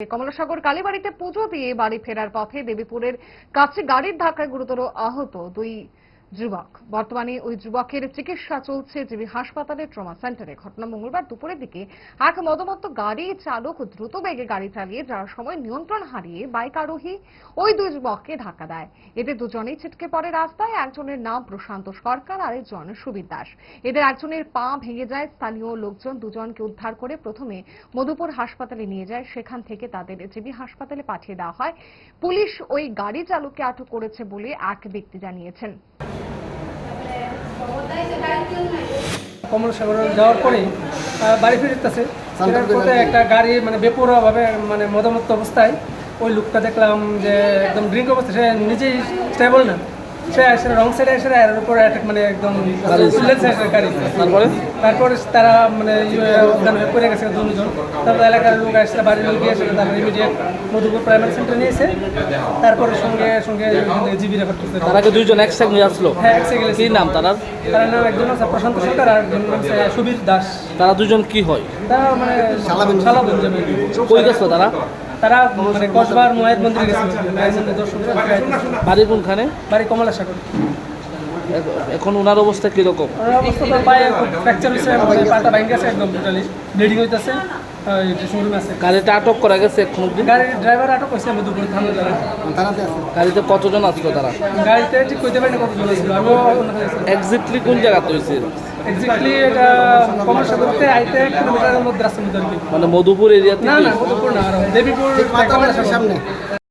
কমলাসাগর কালীবাড়িতে পুজো দিয়ে বাড়ি ফেরার পথে দেবীপুরের কাছে গাড়ির ধাক্কায় গুরুতর আহত দুই যুবক। বর্তমানে ওই যুবকের চিকিৎসা চলছে জিবি হাসপাতালের ট্রমা সেন্টারে। ঘটনা মঙ্গলবার দুপুরের দিকে এক মদমত্ত গাড়ি চালক দ্রুত বেগে গাড়ি চালিয়ে যাওয়ার সময় নিয়ন্ত্রণ হারিয়ে বাইক আরোহী ওই দুই যুবককে ধাক্কা দেয়। এতে দুজনেই ছিটকে পড়ে রাস্তায়, একজনের নাম প্রশান্ত সরকার, আরেকজন সুবীর দাস। এদের একজনের পা ভেঙে যায়, স্থানীয় লোকজন দুজনকে উদ্ধার করে প্রথমে মধুপুর হাসপাতালে নিয়ে যায়। সেখান থেকে তাদের জিবি হাসপাতালে পাঠিয়ে দেওয়া হয়। পুলিশ ওই গাড়ি চালককে আটক করেছে বলে এক ব্যক্তি জানিয়েছেন। কমলসাগর যাওয়ার পরে বাড়ি ফিরতেছে ফেরার পথে একটা গাড়ি মানে বেপরোয়াভাবে মানে মদমত্ত অবস্থায় ওই লোকটা দেখলাম যে একদম ড্রিঙ্ক অবস্থা সে নিজেই স্টেবল না। সে এসে রং সাইডে এসে এর উপরে অ্যাটাক মানে একদম উল্লেখ তারপরে? তারপরে? তারা মানে ইয়ে অজ্ঞান হয়ে পড়ে গেছে দুজন। তারপর এলাকার লোক আসছে বাড়ির লোক গিয়ে এসে তারপর ইমিডিয়েট মধুপুর প্রাইমারি সেন্টারে নিয়েছে। তারপরে সঙ্গে সঙ্গে জিবি রেফার করতে তারা কি দুইজন একসাথে নিয়ে আসলো? হ্যাঁ এক সেকেন্ড কি নাম তার? তার নাম একজন হচ্ছে প্রশান্ত সরকার আর একজন হচ্ছে সুবীর দাস। তারা দুজন কি হয়? তারা মানে শালা যাবে কই গেছিল তারা? তারা মানে কসবার মায়ের মন্দির। বাড়ি কোনখানে? বাড়ি কমলা সাগর। এখন ওনার অবস্থা কীরকম? ওনার অবস্থা তো ফ্র্যাকচার হয়েছে পাটা ভাঙে গেছে একদম টোটালি ব্লিডিং হইতেছে আছে। গাড়িটা আটক করা গেছে এখন অব্দি গাড়ির ড্রাইভার আটক হয়েছে আমি দুপুরে গাড়িতে কতজন আসলো তারা? গাড়িতে ঠিক কইতে পারি না কতজন এক্স্যাক্টলি কোন জায়গাতে হয়েছে? এক্স্যাক্টলি এটা কমলা করতে আইতে কিলোমিটারের মধ্যে রাস্তার মধ্যে মানে মধুপুর এরিয়াতে না না মধুপুর না দেবীপুর সামনে?